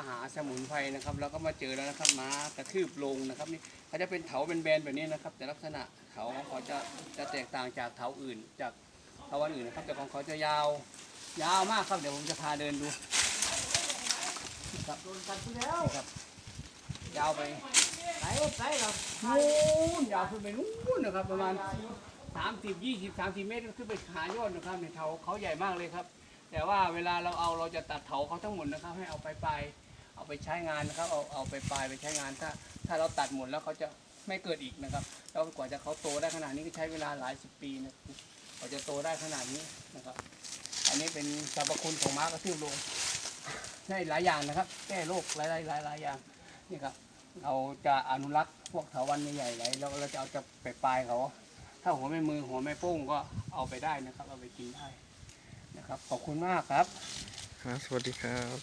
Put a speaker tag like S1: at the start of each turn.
S1: มาหาสมุนไพรนะครับแล้วก็มาเจอแล้วนะครับม้ากระทืบลงนะครับนี่เขาจะเป็นเถาเป็นแบนๆแบบนี้นะครับ แต่ลักษณะเถาของเขาจะจะแตกต่างจากเถาอื่น จากเถาวันอื่นนะครับแต่ของเขาจะยาวยาวมากครับเดี๋ยวผมจะพาเดินดูครับ
S2: โดนกันไปแล้ว
S1: ครับ ยาวไป
S2: ไหนไหนเรา
S1: นู้นยาวขึ้นไปนู้นนะครับ ประมาณสามสิบยี่สิบสามสิบเมตรขึ้นไปหายอดนะครับในเถาเขาใหญ่มากเลยครับ แต่ว่าเวลาเราเอาเราจะตัดเถาเขาทั้งหมดนะครับ ให้เอาไปปลายเอาไปใช้งานนะครับ เอาเอาไปปลายไปใช้งานถ้าถ้าเราตัดหมดแล้วเขาจะไม่เกิดอีกนะครับ แล้วกว่าจะเขาโตได้ขนาดนี้ก็ใช้เวลาหลายสิบปีนะเขาจะโตได้ขนาดนี้นะครับ อันนี้เป็นสรรพคุณของม้ากระทืบลงได้หลายอย่างนะครับ แก้โรคหลายหลายหลายอย่างนี่ครับเราจะอนุรักษ์พวกเถาวันใหญ่ๆไว้แล้วเราจะเอาจะไปปลายเขา ถ้าหัวไม่มือหัวไม่โป้งก็เอาไปได้นะครับ เอาไปกินได้ ครับขอบคุณมากครับ
S3: ครับ สวัสดีครับ